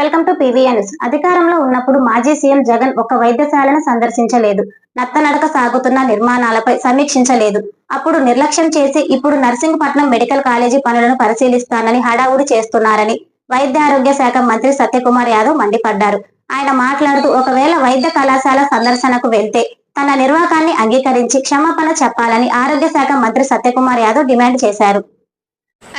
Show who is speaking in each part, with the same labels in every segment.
Speaker 1: Welcome to PVNS అధికారంలో ఉన్నప్పుడు మాజీ సీఎం జగన్ ఒక వైద్యశాలను సందర్శించలేదు. నత్తనడక సాగుతున్న నిర్మాణాలపై సమీక్షించలేదు. అప్పుడు నిర్లక్ష్యం చేసి ఇప్పుడు నర్సింగ్పట్నం మెడికల్ కాలేజీ పనులను పరిశీలిస్తానని హడావుడి చేస్తున్నారని వైద్య ఆరోగ్య శాఖ మంత్రి సత్యకుమార్ యాదవ్ మండిపడ్డారు. ఆయన మాట్లాడుతూ ఒకవేళ వైద్య కళాశాల సందర్శనకు వెళ్తే తన నిర్వాకాన్ని అంగీకరించి క్షమాపణ చెప్పాలని ఆరోగ్య శాఖ మంత్రి సత్యకుమార్ యాదవ్ డిమాండ్ చేశారు.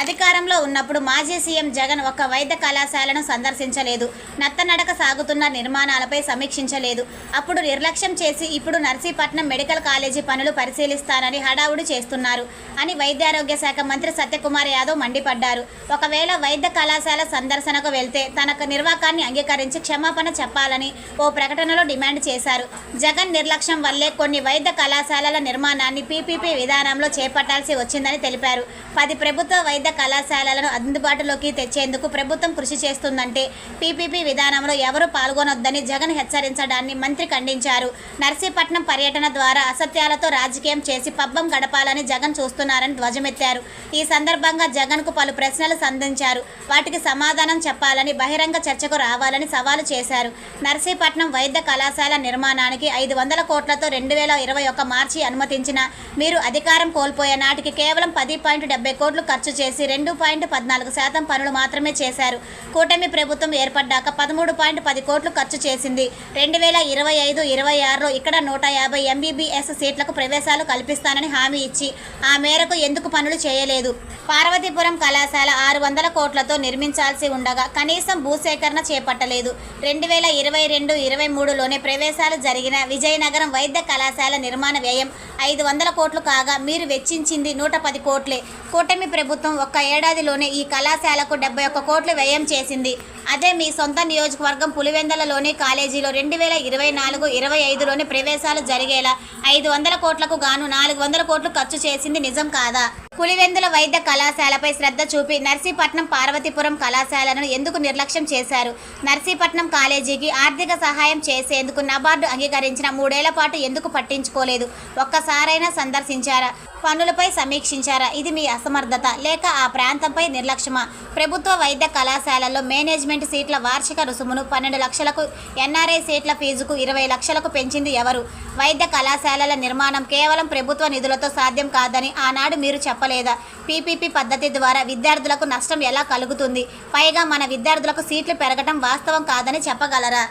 Speaker 2: అధికారంలో ఉన్నప్పుడు మాజీ సీఎం జగన్ ఒక వైద్య కళాశాలను సందర్శించలేదు. నత్తనడక సాగుతున్న నిర్మాణాలపై సమీక్షించలేదు. అప్పుడు నిర్లక్ష్యం చేసి ఇప్పుడు నర్సీపట్నం మెడికల్ కాలేజీ పనులు పరిశీలిస్తానని హడావుడి చేస్తున్నారు అని వైద్యారోగ్య శాఖ మంత్రి సత్యకుమార్ యాదవ్ మండిపడ్డారు. ఒకవేళ వైద్య కళాశాల సందర్శనకు వెళ్తే తనకు నిర్వాకాన్ని అంగీకరించి క్షమాపణ చెప్పాలని ఓ ప్రకటనలో డిమాండ్ చేశారు. జగన్ నిర్లక్ష్యం వల్లే కొన్ని వైద్య కళాశాలల నిర్మాణాన్ని పీపీపీ విధానంలో చేపట్టాల్సి వచ్చిందని తెలిపారు. పది ప్రభుత్వ వైద్య కళాశాలలను అందుబాటులోకి తెచ్చేందుకు ప్రభుత్వం కృషి చేస్తుందంటే పీపీపీ విధానంలో ఎవరు పాల్గొనొద్దని జగన్ హెచ్చరించడాన్ని మంత్రి ఖండించారు. నర్సీపట్నం పర్యటన ద్వారా అసత్యాలతో రాజకీయం చేసి పబ్బం గడపాలని జగన్ చూస్తున్నారని ధ్వజమెత్తారు. ఈ సందర్భంగా జగన్కు పలు ప్రశ్నలు సంధించారు. వాటికి సమాధానం చెప్పాలని బహిరంగ చర్చకు రావాలని సవాలు చేశారు. నర్సీపట్నం వైద్య కళాశాల నిర్మాణానికి ఐదు వందల కోట్లతో రెండు వేల ఇరవై ఒక మార్చి అనుమతించిన మీరు అధికారం కోల్పోయే నాటికి కేవలం పది పాయింట్ డెబ్బై కోట్లు ఖర్చు చేసి రెండు పాయింట్ పద్నాలుగు శాతం పనులు మాత్రమే చేశారు. కూటమి ప్రభుత్వం ఏర్పడ్డాక పదమూడు పాయింట్ పది కోట్లు ఖర్చు చేసింది. రెండు వేల ఇరవై ఐదు ఇరవై ఆరులో ఇక్కడ నూట యాభై ఎంబీబీఎస్ సీట్లకు ప్రవేశాలు కల్పిస్తానని హామీ ఇచ్చి ఆ మేరకు ఎందుకు పనులు చేయలేదు? పార్వతీపురం కళాశాల ఆరు వందల కోట్లతో నిర్మించాల్సి ఉండగా కనీసం భూసేకరణ చేపట్టలేదు. రెండు వేల ఇరవై రెండు ఇరవై మూడులోనే ప్రవేశాలు జరిగిన విజయనగరం వైద్య కళాశాల నిర్మాణ వ్యయం ఐదు వందల కోట్లు కాగా మీరు వెచ్చించింది నూట పది కోట్లే. కూటమి ప్రభుత్వం ఒక్క ఏడాదిలోనే ఈ కళాశాలకు డెబ్బై ఒక్క కోట్లు వ్యయం చేసింది. అదే మీ సొంత నియోజకవర్గం పులివెందలలోని కాలేజీలో రెండు వేల ఇరవై నాలుగు ఇరవై ఐదులోని ప్రవేశాలు జరిగేలా ఐదు వందల కోట్లకు గాను నాలుగు వందల కోట్లు ఖర్చు చేసింది నిజం కాదా? పులివెందుల వైద్య కళాశాలపై శ్రద్ధ చూపి నర్సీపట్నం పార్వతీపురం కళాశాలను ఎందుకు నిర్లక్ష్యం చేశారు? నర్సీపట్నం కాలేజీకి ఆర్థిక సహాయం చేసేందుకు నబార్డు అంగీకరించిన మూడేళ్ళ పాటు ఎందుకు పట్టించుకోలేదు? ఒక్కసారైనా సందర్శించారా? పనులపై సమీక్షించారా? ఇది మీ అసమర్థత. లేక ఆ ప్రాంతంపై నిర్లక్ష్యమా? ప్రభుత్వ వైద్య కళాశాలలో మేనేజ్మెంట్ సీట్ల వార్షిక రుసుమును పన్నెండు లక్షలకు ఎన్ఆర్ఐ సీట్ల ఫీజుకు ఇరవై లక్షలకు పెంచింది ఎవరు? వైద్య కళాశాలల నిర్మాణం కేవలం ప్రభుత్వ నిధులతో సాధ్యం కాదని ఆనాడు మీరు చెప్పలేదా? పీపీపీ పద్ధతి ద్వారా విద్యార్థులకు నష్టం ఎలా కలుగుతుంది? పైగా మన విద్యార్థులకు సీట్లు పెరగటం వాస్తవం కాదని చెప్పగలరా?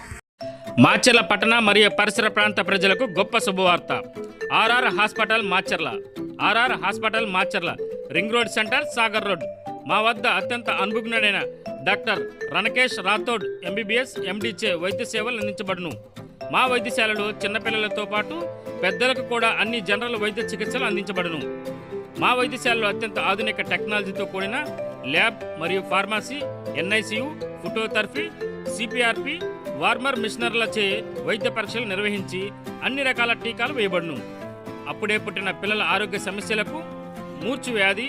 Speaker 3: మాచర్ల పట్టణ మరియు పరిసర ప్రాంత ప్రజలకు గొప్ప శుభవార్త. RR hospital Macherla. RR hospital Macherla. Ring road centre Sagar road. మా వద్ద అత్యంత అనుభవజ్ఞుడైన డాక్టర్ రణకేష్ రాథోడ్ ఎంబీబీఎస్ ఎండీచే వైద్య సేవలు అందించబడును. మా వైద్యశాలలో చిన్నపిల్లలతో పాటు పెద్దలకు కూడా అన్ని జనరల్ వైద్య చికిత్సలు అందించబడును. మా వైద్యశాలలో అత్యంత ఆధునిక టెక్నాలజీతో కూడిన ల్యాబ్ మరియు ఫార్మసీ ఎన్ఐసియు ఫోటోథెరపీ సిపిఆర్పి వార్మర్ మిషనర్లచే వైద్య పరీక్షలు నిర్వహించి అన్ని రకాల టీకాలు వేయబడును. అప్పుడే పుట్టిన పిల్లల ఆరోగ్య సమస్యలకు మూర్చు వ్యాధి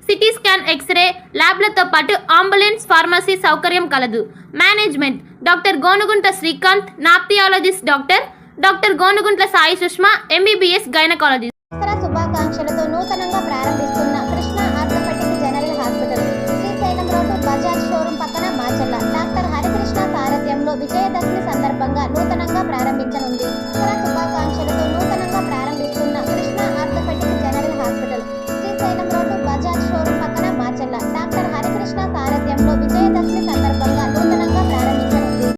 Speaker 4: CT scan x-ray ల్యాబ్లతో పాటు అంబులెన్స్ ఫార్మసీ సౌకర్యం కలదు. Management doctor Gonugunta Srikanth nephrologist doctor doctor Gonuguntla Sai Sushma MBBS
Speaker 2: gynaecologist. శుభాకాంక్షలతో నూతనంగా ప్రారంభిస్తున్న Krishna orthopaedic general hospital Srisailam road Bajaj showroom పక్కన మాచల్ల డాక్టర్ హరికృష్ణ సారథ్యంలో విజయదశమి సందర్భంగా నూతనంగా ప్రారంభించనుంది.